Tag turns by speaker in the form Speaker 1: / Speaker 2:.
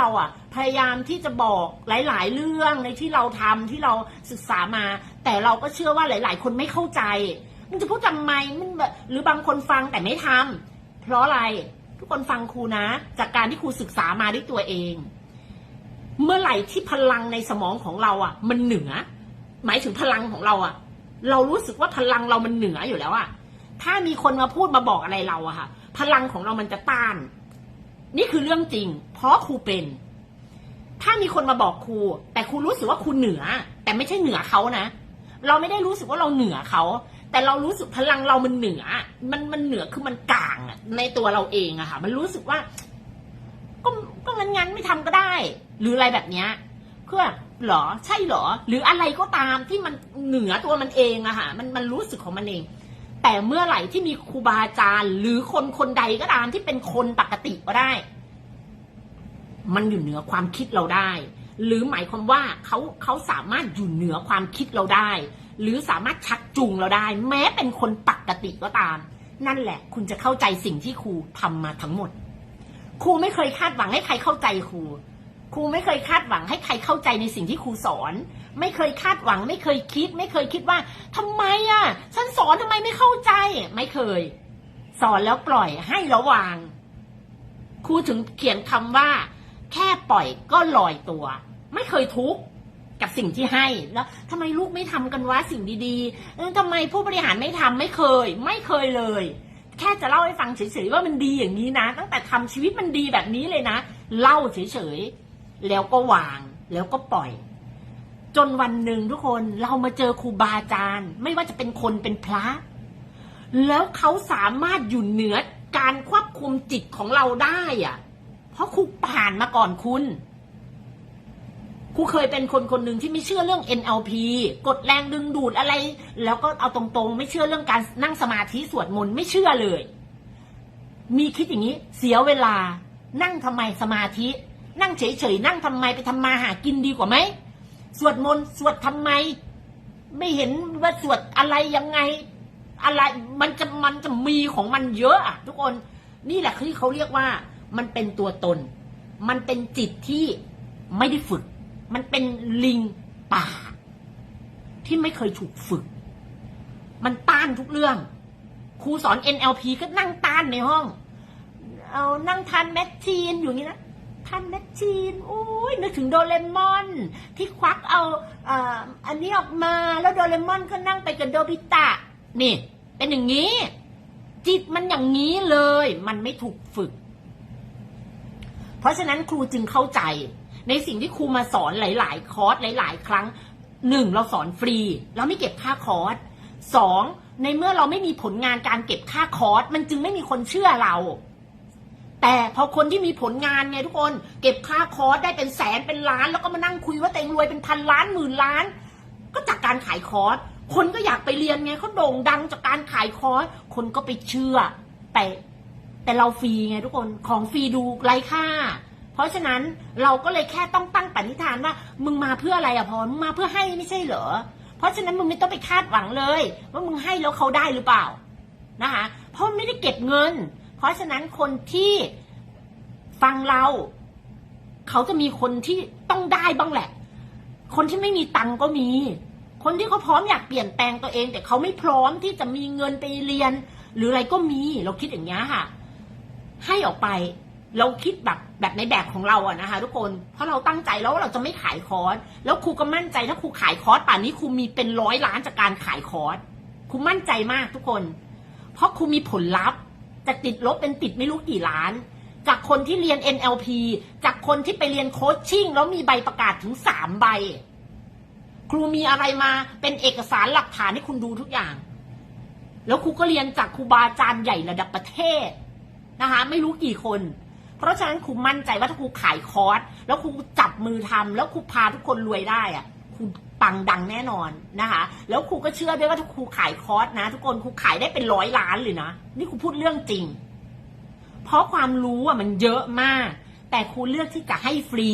Speaker 1: เราอะ พยายามที่จะบอกหลาย ๆ เรื่องในที่เราทำที่เราศึกษามา แต่เราก็เชื่อว่าหลาย ๆ คนไม่เข้าใจ มันจะพูดทำไมมันแบบหรือบางคนฟังแต่ไม่ทำเพราะอะไรทุกคนฟังครูนะ จากการที่ครูศึกษามาด้วยตัวเอง เมื่อไหร่ที่พลังในสมองของเราอะ มันเหนือ หมายถึงพลังของเราอะ เรารู้สึกว่าพลังเรามันเหนืออยู่แล้วอะถ้ามีคนมาพูดมาบอกอะไรเราอะค่ะ พลังของเรามันจะต้าน นี่คือเรื่องจริง เพราะครูเป็น ถ้ามีคนมาบอกครู แต่ครูรู้สึกว่าครูเหนือ แต่ไม่ใช่เหนือเขานะ เราไม่ได้รู้สึกว่าเราเหนือเขา แต่เรารู้สึกพลังเรามันเหนือ มันมันเหนือคือมันกลางในตัวเราเองอะค่ะ มันรู้สึกว่า ก็ก็งั้นงั้นไม่ทำก็ได้ หรืออะไรแบบเนี้ยคือหรอ ใช่หรอ หรืออะไรก็ตามที่มันเหนือตัวมันเองอะค่ะ มันมันรู้สึกของมันเอง แต่เมื่อไหร่ที่มีครูบาอาจารย์ หรือคนคนใดก็ตามที่เป็นคนปกติก็ได้ มันอยู่เหนือความคิดเราได้ หรือหมายความว่าเขาเขาสามารถอยู่เหนือความคิดเราได้ หรือสามารถชักจูงเราได้ แม้เป็นคนปกติก็ตาม นั่นแหละ คุณจะเข้าใจสิ่งที่ครูทำมาทั้งหมด ครูไม่เคยคาดหวังให้ใครเข้าใจครู ครูไม่เคยคาดหวังให้ใครเข้าใจในสิ่งที่ครูสอน ไม่เคยคาดหวัง ไม่เคยคิด ไม่เคยคิดว่าทำไมอะ ฉันสอนทำไมไม่เข้าใจ ไม่เคย สอนแล้วปล่อยให้ระวางครูถึงเขียนคำว่า แค่ปล่อยก็ลอยตัว ไม่เคยทุกข์กับสิ่งที่ให้แล้วทำไมลูกไม่ทำกันวะสิ่งดีๆทำไมผู้บริหารไม่ทำไม่เคย ไม่เคยเลย แค่จะเล่าให้ฟังเฉยๆว่ามันดีอย่างนี้นะ ตั้งแต่ทำชีวิตมันดีแบบนี้เลยนะ เล่าเฉยๆ แล้วก็วางแล้วก็ปล่อย จนวันหนึ่งทุกคนเรามาเจอครูบาอาจารย์ ไม่ว่าจะเป็นคนเป็นพระ แล้วเขาสามารถอยู่เหนือการควบคุมจิตของเราได้อะเพราะครูผ่านมาก่อนคุณครูเคยเป็นคนคนหนึ่งที่ไม่เชื่อเรื่อง NLP กดแรงดึงดูดอะไร แล้วก็เอาตรงๆ ไม่เชื่อเรื่องการนั่งสมาธิสวดมนต์ไม่เชื่อเลย มีคิดอย่างนี้ เสียเวลานั่งทำไมสมาธิ นั่งเฉยๆนั่งทำไมไปทำมาหากินดีกว่าไหมสวดมนต์สวดทำไม ไม่เห็นว่าสวดอะไรยังไง อะไรมันจะมันจะมีของมันเยอะอะทุกคนนี่แหละคือเขาเรียกว่า มันเป็นตัวตน มันเป็นจิตที่ไม่ได้ฝึก มันเป็นลิงป่า ที่ไม่เคยถูกฝึก มันต้านทุกเรื่อง ครูสอน NLP ก็นั่งต้านในห้อง เอานั่งทานแมชชีนอยู่นี้นะ ทานแมชชีนโอ้ยนึกถึงโดเรมอน ที่ควักเอาอ่าอันนี้ออกมาแล้วโดเรมอนก็นั่งไปกับโดบิตะ นี่ เป็นอย่างนี้ จิตมันอย่างนี้เลย มันไม่ถูกฝึก เพราะฉะนั้นครูจึงเข้าใจ ในสิ่งที่ครูมาสอนหลาย ๆ คอร์สหลาย ๆ ครั้งหนึ่งเราสอนฟรี เราไม่เก็บค่าคอร์สสองในเมื่อเราไม่มีผลงานการเก็บค่าคอร์สมันจึงไม่มีคนเชื่อเรา แต่พอคนที่มีผลงานไงทุกคน เก็บค่าคอร์สได้เป็นแสนเป็นล้าน แล้วก็มานั่งคุยว่าตัวเองรวยเป็นพันล้านหมื่นล้าน ก็จากการขายคอร์สคนก็อยากไปเรียนไงเขาโด่งดังจากการขายคอร์สคนก็ไปเชื่อ แต่แต่เราฟรีไงทุกคนของฟรีดูไร้ค่า เพราะฉะนั้นเราก็เลยแค่ต้องตั้งปณิธานว่า มึงมาเพื่ออะไรอะพรมึงมาเพื่อให้ไม่ใช่เหรอเพราะฉะนั้นมึงไม่ต้องไปคาดหวังเลย ว่ามึงให้แล้วเขาได้หรือเปล่านะคะเพราะไม่ได้เก็บเงิน เพราะฉะนั้นคนที่ฟังเรา เขาจะมีคนที่ต้องได้บ้างแหละ คนที่ไม่มีตังค์ก็มี คนที่เขาพร้อมอยากเปลี่ยนแปลงตัวเอง แต่เขาไม่พร้อมที่จะมีเงินไปเรียน หรืออะไรก็มี เราคิดอย่างนี้ค่ะ ให้ออกไป เราคิดแบบแบบในแบบของเราอะนะคะ ทุกคนเพราะเราตั้งใจแล้วว่าเราจะไม่ขายคอร์สแล้วครูก็มั่นใจถ้าครูขายคอร์สป่านนี้ครูมีเป็นร้อยล้านจากการขายคอร์สครูมั่นใจมากทุกคน เพราะครูมีผลลัพธ์ จากติดลบเป็นติดไม่รู้กี่ล้าน จากคนที่เรียน NLP จากคนที่ไปเรียนโคชชิ่งแล้วมีใบประกาศถึงสามใบ ครูมีอะไรมาเป็นเอกสารหลักฐานให้คุณดูทุกอย่าง แล้วครูก็เรียนจากครูบาอาจารย์ใหญ่ระดับประเทศนะคะ ไม่รู้กี่คน เพราะฉะนั้นครูมั่นใจว่าถ้าครูขายคอร์สแล้วครูจับมือทำแล้วครูพาทุกคนรวยได้อะ ปังดังแน่นอนนะคะ แล้วครูก็เชื่อด้วยว่าถ้าครูขายคอร์สนะ ทุกคนครูขายได้เป็นร้อยล้านเลยนะ นี่ครูพูดเรื่องจริง เพราะความรู้อะมันเยอะมาก แต่ครูเลือกที่จะให้ฟรี